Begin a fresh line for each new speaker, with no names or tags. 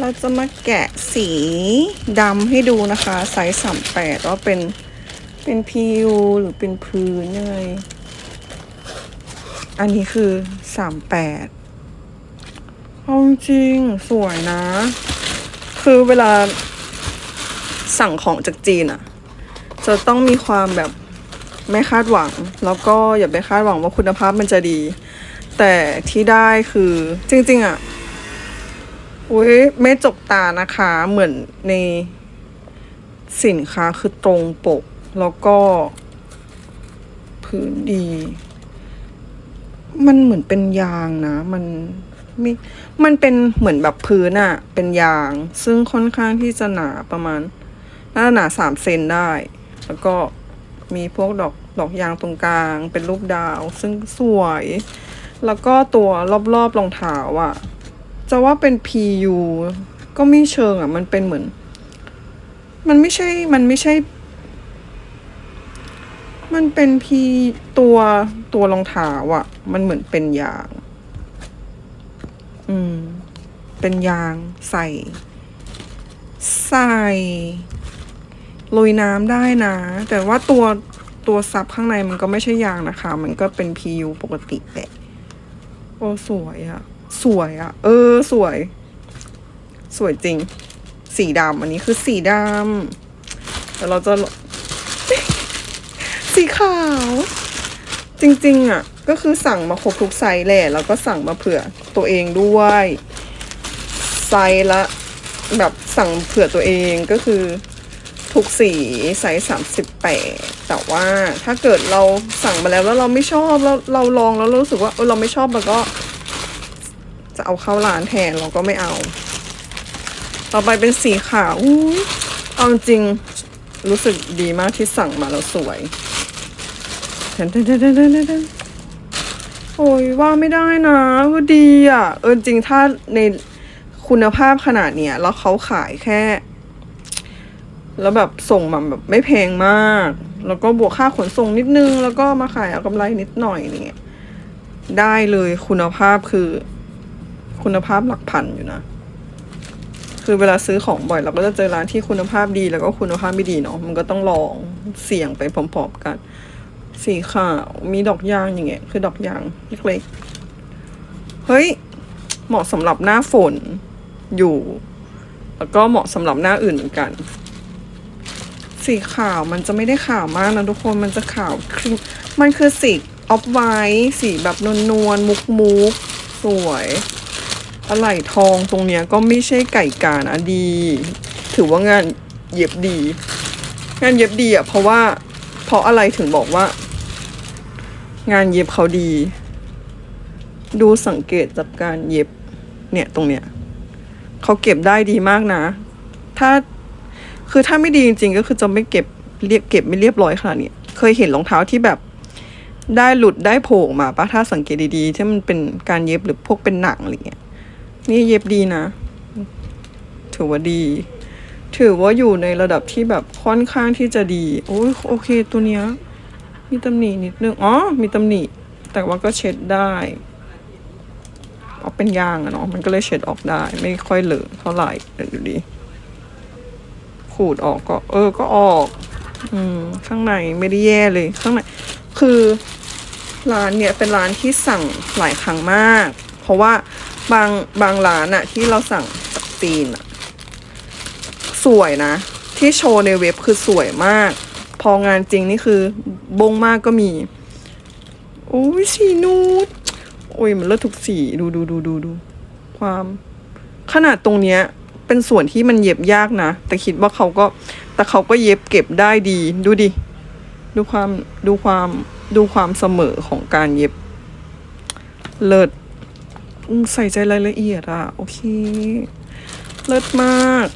เราจะมาแกะสีดำให้ดูนะคะไซส์สามแปดว่าเป็นเป็นพิวหรือเป็นพื้นยังไงอันนี้คือสามแปดเอาจริงสวยนะ คือเวลาสั่งของจากจีนอะจะต้องมีความแบบไม่คาดหวัง แล้วก็อย่าไปคาดหวังว่าคุณภาพมันจะดี แต่ที่ได้คือจริง ๆอะ อุ้ยไม่จกตานะคะ เหมือนในสินค้าคือตรงปก แล้วก็พื้นดี มันเหมือนเป็นยางนะ มันไม่มันเป็นเหมือนแบบพื้นอะเป็นยาง ซึ่งค่อนข้างที่จะหนาประมาณน่าหนาสามเซนได้ แล้วก็มีพวกดอกดอกยางตรงกลาง เป็นรูปดาว ซึ่งสวย แล้วก็ตัวรอบๆรองเท้าอะ จะว่าเป็น PU ก็ไม่เชิงอะ มันเป็นเหมือน มันไม่ใช่ มันไม่ใช่ มันเป็น P ตัวตัวรองเท้าอะ มันเหมือนเป็นยาง อืม เป็นยางใส่ ใส่ลุยน้ำได้นะ แต่ว่าตัวตัวซับข้างในมันก็ไม่ใช่ยางนะคะ มันก็เป็น PU ปกติแหละ โอ้ สวยอะ สวยอะเออ สวย สวยจริง สีดำอันนี้คือสีดำแต่เราจะ สีขาว จริง ๆอะก็คือสั่งมาครบทุกไซส์แหละแล้วก็สั่งมาเผื่อตัวเองด้วย ไซส์ละ แบบสั่งเผื่อตัวเองก็คือทุกสีไซส์สามสิบแปดแต่ว่าถ้าเกิดเราสั่งมาแล้วแล้วเราไม่ชอบแล้วเราลองแล้วรารู้สึกว่าเออเราไม่ชอบมันก็ จะเอาเข้าร้านแทนเราก็ไม่เอา ต่อไปเป็นสีขาวอุ้ยเอาจริงรู้สึกดีมากที่สั่งมาแล้วสวยเดนเดนเดนเดนเดนเดนโอ้ยว่าไม่ได้นะก็ดีอะ เออจริงถ้าในคุณภาพขนาดเนี้ย แล้วเขาขายแค่ แล้วแบบส่งมาแบบไม่แพงมาก แล้วก็บวกค่าขนส่งนิดนึง แล้วก็มาขายเอากำไรนิดหน่อยเงี้ยได้เลยคุณภาพคือ คุณภาพหลักพันอยู่นะ คือเวลาซื้อของบ่อยเราก็จะเจอร้านที่คุณภาพดีแล้วก็คุณภาพไม่ดีเนาะมันก็ต้องลองเสี่ยงไปพร้อมๆกัน สีขาวมีดอกยางอย่างเงี้ยคือดอกยางเล็กๆเฮ้ยเหมาะสำหรับหน้าฝนอยู่ แล้วก็เหมาะสำหรับหน้าอื่นเหมือนกัน สีขาวมันจะไม่ได้ขาวมากนะทุกคนมันจะขาวครีมมันคือสีออฟไวท์สีแบบนวลๆมุกมุกๆสวย อะไหล่ทองตรงเนี้ยก็ไม่ใช่ไก่กานะดี ถือว่างานเย็บดี งานเย็บดีอะเพราะว่า เพราะอะไรถึงบอกว่า งานเย็บเขาดี ดูสังเกตจากการเย็บเนี่ยตรงเนี้ยเขาเก็บได้ดีมากนะ ถ้าคือถ้าไม่ดีจริง ๆ ก็คือจะไม่เก็บเรียบเก็บไม่เรียบร้อยขนาดนี้เคยเห็นรองเท้าที่แบบได้หลุดได้โผล่มาปะถ้าสังเกตดีๆที่มันเป็นการเย็บหรือพวกเป็นหนังอะไรเงี้ย นี่เย็บดีนะ ถือว่าดี ถือว่าอยู่ในระดับที่แบบค่อนข้างที่จะดี โอ้ยโอเคตัวเนี้ย มีตำหนินิดนึง อ๋อ มีตำหนิ แต่ว่าก็เช็ดได้เอาเป็นยางอะเนาะ มันก็เลยเช็ดออกได้ ไม่ค่อยเหลือเท่าไหร่เดี๋ยวดูดิขูดออกก็ เออ ก็ออก อืม ข้างในไม่ได้แย่เลย ข้างใน คือร้านเนี่ยเป็นร้านที่สั่งหลายครั้งมาก เพราะว่าบางบางร้านอะที่เราสั่งจากจีนอะสวยนะ ที่โชว์ในเว็บคือสวยมาก พองานจริงนี่คือบงมากก็มีโอ้ยสีนูดโอ้ยมันเลิศทุกสีดูดูดูดูดูความขนาดตรงเนี้ยเป็นส่วนที่มันเย็บยากนะ แต่คิดว่าเขาก็แต่เขาก็เย็บเก็บได้ดี ดูดิ ดูความดูความดูความเสมอของการเย็บเลิศอืม ใส่ใจรายละเอียดอะโอเค เลิศมาก